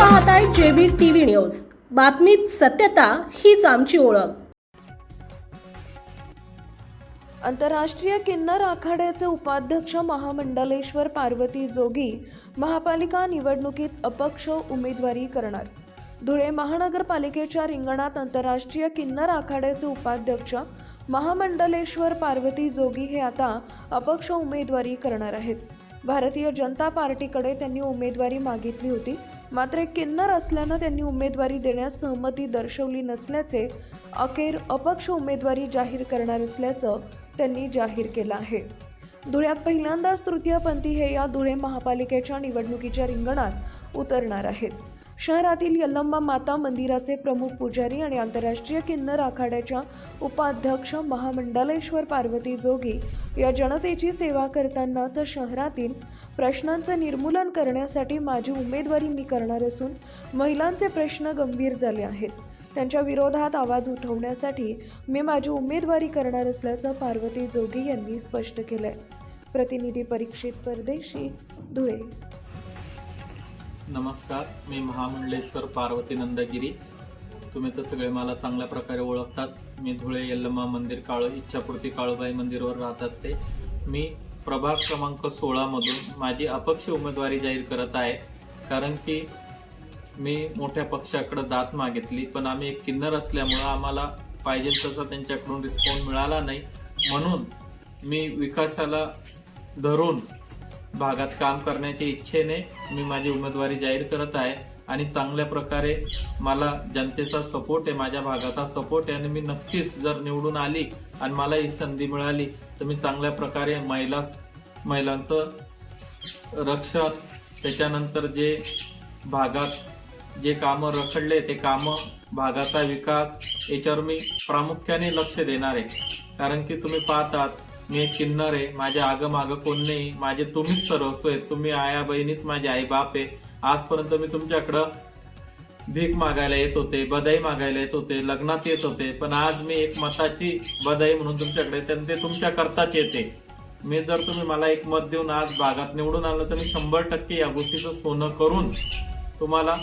पाहत आहे JB TV news. बातमीत सत्यता हीच आमची ओळख. आंतरराष्ट्रीय किन्नर आखाड्याचे उपाध्यक्ष महामंडलेश्वर पार्वती जोगी महापालिका निवडणुकीत अपक्ष उमेदवारी करणार. धुळे महानगरपालिकेच्या रिंगणात आंतरराष्ट्रीय किन्नर आखाड्याचे उपाध्यक्ष महामंडलेश्वर पार्वती जोगी हे आता अपक्ष उमेदवारी करणार आहेत. भारतीय जनता पार्टीकडे त्यांनी उमेदवारी मागितली होती. मात्र एक किन्नर असल्यानं त्यांनी उमेदवारी देण्यास सहमती दर्शवली नसल्याचे अखेर अपक्ष उमेदवारी जाहीर करणार असल्याचं त्यांनी जाहीर केलं आहे. धुळ्यात पहिल्यांदाच तृतीयपंथी हे या धुळे महापालिकेच्या निवडणुकीच्या रिंगणात उतरणार आहेत. शहरातील यल्लम्मा माता मंदिराचे प्रमुख पुजारी आणि आंतरराष्ट्रीय किन्नर आखाड्याच्या उपाध्यक्ष महामंडलेश्वर पार्वती जोगी या जनतेची सेवा करतानाच शहरातील प्रश्नांचं निर्मूलन करण्यासाठी माझी उमेदवारी मी करणार असून महिलांचे प्रश्न गंभीर झाले आहेत. त्यांच्या विरोधात आवाज उठवण्यासाठी मी माझी उमेदवारी करणार असल्याचं पार्वती जोगी यांनी स्पष्ट केलंय. प्रतिनिधी परीक्षित परदेशी धुळे. नमस्कार मी महामंडलेश्वर पार्वती नंदगिरी. तुम्ही तर सगळे मला चांगल्या प्रकारे ओळखतात. मी धुळे यल्लमा मंदिर काळ इच्छापूर्ती काळूबाई मंदिरवर राहत असते. मी प्रभाग क्रमांक सोळामधून माझी अपक्ष उमेदवारी जाहीर करत आहे. कारण की मी मोठ्या पक्षाकडं दात मागितली पण आम्ही एक किन्नर असल्यामुळं आम्हाला पाहिजे तसा त्यांच्याकडून रिस्पॉन्स मिळाला नाही. म्हणून मी विकासाला धरून भागात काम करण्याच्या इच्छेने मी माझी उमेदवारी जाहीर करत आहे आणि चांगल्या प्रकारे मला जनतेचा सपोर्ट आहे माझ्या भागाचा सपोर्ट आहे आणि मी नक्कीच जर निवडून आली आणि मला ही संधी मिळाली तर मी चांगल्या प्रकारे महिला महिलांचं रक्षण त्याच्यानंतर जे भागात जे कामं रखडले ते कामं भागाचा विकास याच्यावर मी प्रामुख्याने लक्ष देणार आहे. कारण की तुम्ही पाहतात मी एक किन्नर आहे. माझ्या आगमाग कोण नाही. माझे तुम्हीच सर्वस्व आहे तुम्ही आया बहिणीच माझे आई बाप आहे. आजपर्यंत मी तुमच्याकडं भीक मागायला येत होते बधाई मागायला येत होते लग्नात येत होते. पण आज मी एक मताची बधाई म्हणून तुमच्याकडे तर ते तुमच्या करताच येते. मी जर तुम्ही मला एक मत देऊन आज भागात निवडून आलं तर मी शंभर टक्के या गोष्टीचं सोनं करून तुम्हाला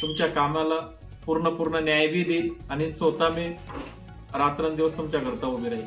तुमच्या कामाला पूर्ण पूर्ण न्याय बी देईल आणि स्वतः मी रात्रंदिवस तुमच्याकरता उभी राहील